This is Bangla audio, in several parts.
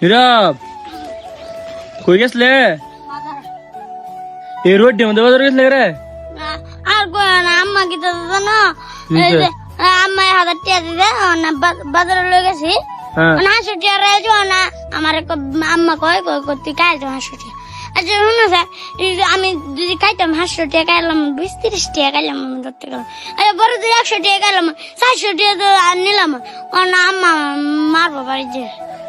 নীরব কই গেছলে? এই রোড ডে মধ্যে বাজার গেছলে রে? আর কই না আম্মা কি তো জানো? এই যে, আম্মা হাজার টাকা দিতে না বাজারে লয়ে গেছি। হ্যাঁ। না হাসু টিয়া রয়েছে না আমার আম্মা কয় তুই খাই তো আচ্ছা শুনো স্যার আমি যদি খাইতাম হাসু টিয়া খাইলাম বিশ তিরিশ টাকা খাইলাম ধরতে গেলাম। আরে বড় যদি একশো টাকা খাইলাম চারশো টাকা তো নিলাম। ও না আম্মা মারবো বাড়িতে।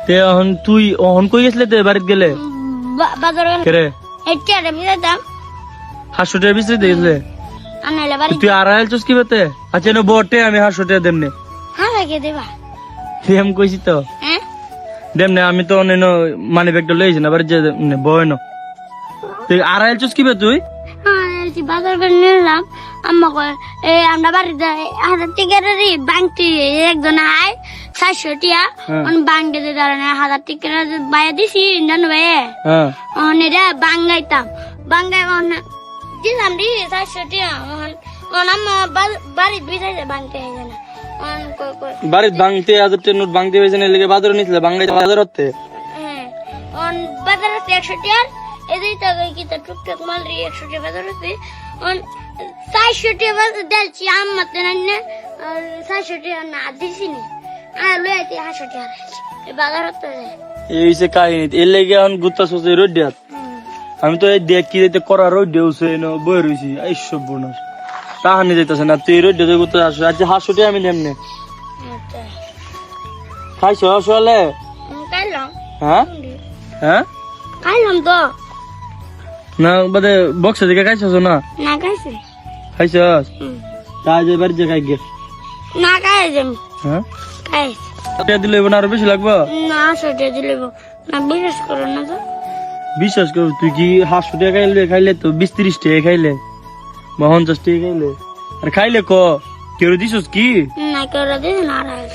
তে অহন তুই অহন কই গেছলে তে বাড়িতে গেলে? বা- বাজারে গেলাম রে? এই টিয়াটা মিলাইতাম টাকা বিচরে বাড়ি তুই আর আইল চুস কি বেতে? আচ্ছা নো বটে আমি টাকা দেমনে হ্যাঁ দেবা। কইছি তো। হ্যাঁ? দেমনে আমি তো অন্য মানি ব্যাগটা লইছি না বাড়িতে যে বয় না। তুই আর আইল চুস কি বে তুই? হ্যাঁ বাজার করে নিলাম আম্মা কয় এই আমরা বাড়িতে হাজার বাংটি একজন আয় চারশো টিয়া বাংটি দিয়ে দাঁড়ানো হাজার টিকেট বাইরে দিছি জানো ভাই হ্যাঁ। এটা বাঙ্গাইতাম। বাঙ্গাই দিলাম দি চারশো টিয়া অন অন আম্মা বা- বাড়িতে বিছাইছে বাংটি হয়ে না। বাড়িতে ভাঙতে হাজার টাকা নোট ভাঙতে হয়েছে না লেগে বাজারে নিছিলে বাংলাদেশ বাজার হতে হ্যাঁ। অন বাজার আছে একশো টিয়ার এদের তো কি তো টুকটাক মাল রে একশো টিয়া বাজার অন চারশো টিয়া বাজার দিলছি আম্মাতে না না চারশো টিয়া না দিছি এই কাহিনী। এর লেগে এখন গুত্তা রোড দেয়াত আমি তো এই দেখ করা রোড দেউছে ন বই রইছি। এই সব বোনাস তাহানি যাইতাছে না তুই রোড দিয়ে গুত্তা আসো। আচ্ছা হাসুটি আমি নেমনে খাইছ আসলে হ্যাঁ? হ্যাঁ? খাইলাম তো। না বাদে বক্স দিকে খাইছস না? না খাইছি। খাইছস হুম। তাই যে বাড়ি যে খাই গে। না খাইছি হ্যাঁ? খাইছি টাকা দিলে না আরও বেশি লাগবে? না হাসো টিয়া দিলে না বিশ্বাস করো না তো। বিশ্বাস কর তুই কি হাসু টাকা খাইলে খাইলে তো বিশ ত্রিশ টাকা খাইলে? বা পঞ্চাশ টাকা খাইলে? আর খাইলে ক? কেউ দিছস কি? না কেউ দিছে না আর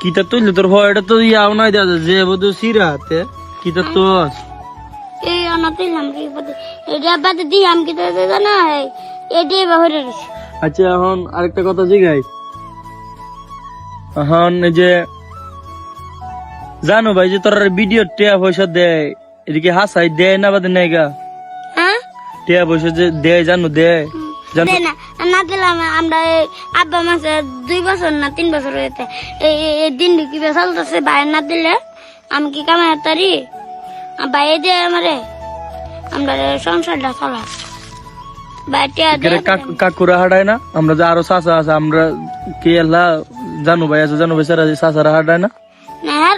কিতা তুইলে তোর হয় এটা তো ইয়াও নাই দাদা যে বধু সিরাতে কিতা তো এই অনাতিলাম কি পদে এটা বাদে দিয়ে আমি কি তো জানা? এটি বাহিরে গেছে আচ্ছা এখন আরেকটা কথা জিগাই। এখন এই যে জানো ভাই যে তোর ভিডিও টিয়া পয়সা দেয় এদিকে হাসাই দেয় না বাদে নেই গা? হ্যাঁ? টিয়া পয়সা যে দেয় জানো দেয়? জানো না। দিলাম আমরা আব্বা মাসে দুই বছর না তিন বছর হয়েছে। এই দিন কি চলতেছে বাইরে না দিলে আমি কি কামে হাতারি বাইরে দিয়ে আমারে। আমরা সংসারটা চলা। কাকুরা হাঁটায় না? আমরা যে আরও চাষা আছে আমরা কে জানু ভাই আছে জানু ভাই সারা চাষারা হাঁটায় না? হ্যাঁ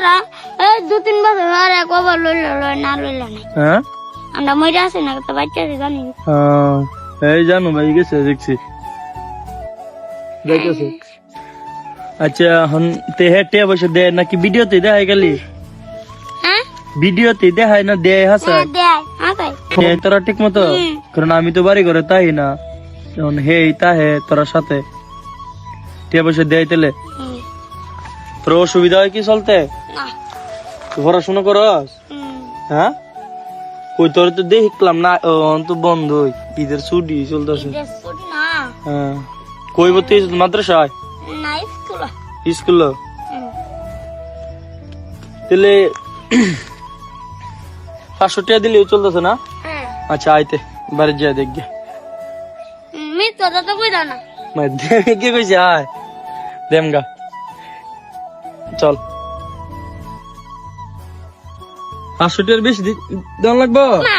এই দু তিন বছর আরে কবার লইল না লইল না। হ্যাঁ? আমরা মরে আছি না তো বাচ্চা আছে জানি। হ্যাঁ, এই জানো ভাই গেছে দেখছি। দেখেছে আচ্ছা এখন তে হে টিয়া পয়সা দেয় নাকি? ভিডিওতে দেখায় গেলি হ্যাঁ? ভিডিওতে দেখায় না দেয় হাসায় হ্যাঁ তোরা ঠিক মতো কারণ আমি তো বাড়ি ঘরে তাই না। এখন হে তা হে তোরা সাথে। টিয়া পয়সা দেয় তেলে তোর অসুবিধা হয় কি চলতে? পড়াশোনা করস? হ্যাঁ? কই তোর তো দেখলাম না ও তো বন্ধ ঈদের ছুটি চলতেছে। হ্যাঁ। কই হয়েছিস মাদ্রাসায়? স্কুল। তাহলে পাঁচশো টাকা দিলেও চলতেছে না? হ্যাঁ আচ্ছা আইতে বাড়ি যা দেখবে মিথ্যা তো কই দাও না কে কইছে আয়। দেমগা চল। পাঁচশো টাকার বেশি দি- দেওয়া লাগবো? না